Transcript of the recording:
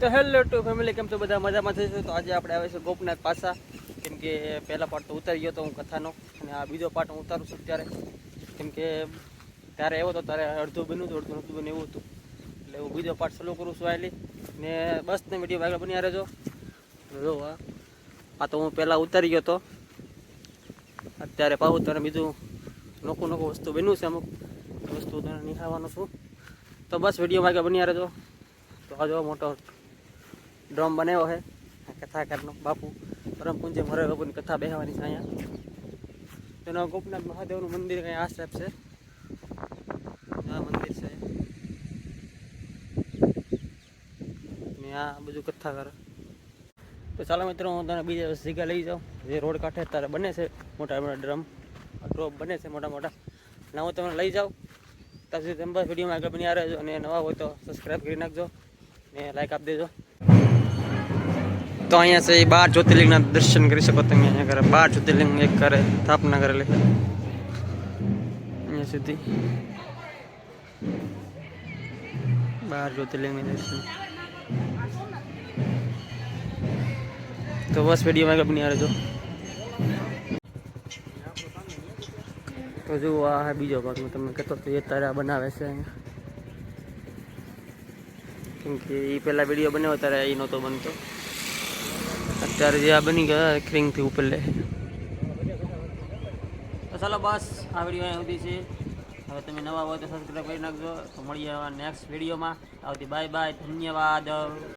તો hello two family, કેમ તો બધા? મજામાં થશે તો આજે આપણે આવે છે ગોપનાથ પાસા કેમ કે પહેલા પાર્ટ તો ઉતારી ગયો હતો હું કથાનો. અને આ બીજો પાર્ટ હું ઉતારું છું ત્યારે કેમ કે ત્યારે એવો હતો ત્યારે અડધું બન્યું હતું, અડધું નહોતું બન્યું, એવું હતું. એટલે હું બીજો પાર્ટ ચાલુ કરું છું આલી ને બસ ને વીડિયો આગળ બન્યા રહેજો. જો આ આ તો હું પહેલાં ઉતારી ગયો હતો અત્યારે પાહું તને બીજું નોખું નોખું વસ્તુ બન્યું છે અમુક. વસ્તુ તને નિહાળવાનું છું. તો બસ વીડિયો આગળ બન્યા રહેજો. તો આ જો મોટો ડ્રમ બનાવ્યો છે. કથાકારનો બાપુ પરમપુંજે મરે બાપુની કથા બેહવાની છે અહીંયા. તેનો ગોપનાથ મહાદેવનું મંદિર કંઈ આ સ્ટેપ છે? આ મંદિર છે. ને આ બધું કથાકાર. તો ચાલો મિત્રો, હું તને બીજા જગ્યા લઈ જાઉં. જે રોડ કાંઠે અત્યારે બને છે, મોટા મોટા ડ્રમ. ડ્રોપ બને છે, મોટા મોટા. ના હું તમને લઈ જાઉં. ત્યાં સુધી તમે વિડીયોમાં આગળ બની રહેજો. અને નવા હોય તો સબસ્ક્રાઈબ કરી નાખજો. ને લાઈક આપી દેજો. તો અહીંયા છે બાર જ્યોતિર્લિંગના દર્શન કરી શકો તમે અહીંયા કરે બાર જ્યોતિર્લિંગ એક કરે સ્થાપના કરેલી અહીંયા સુધી. બાર જ્યોતિર્લિંગની દર્શન. તો બસ વિડીયોમાં કંપની બની રહેજો તો જુઓ, આ હા બીજો ભાગ હું તમને કહેતો તો એ તારા બનાવે છે અહીંયા. કેમ કે એ પહેલાં વીડિયો બનાવ્યો, ત્યારે એ નહોતો બનતો. અત્યારે જે આ બની ગયા ક્રિંગથી ઉપર લે. તો ચાલો બસ, આ વીડિયો અહીંયા સુધી છે. હવે તમે નવા હોય તો સબસ્ક્રાઈબ કરી નાખજો. તો મળીએ નેક્સ્ટ વિડીયોમાં આવતી બાય બાય ધન્યવાદ.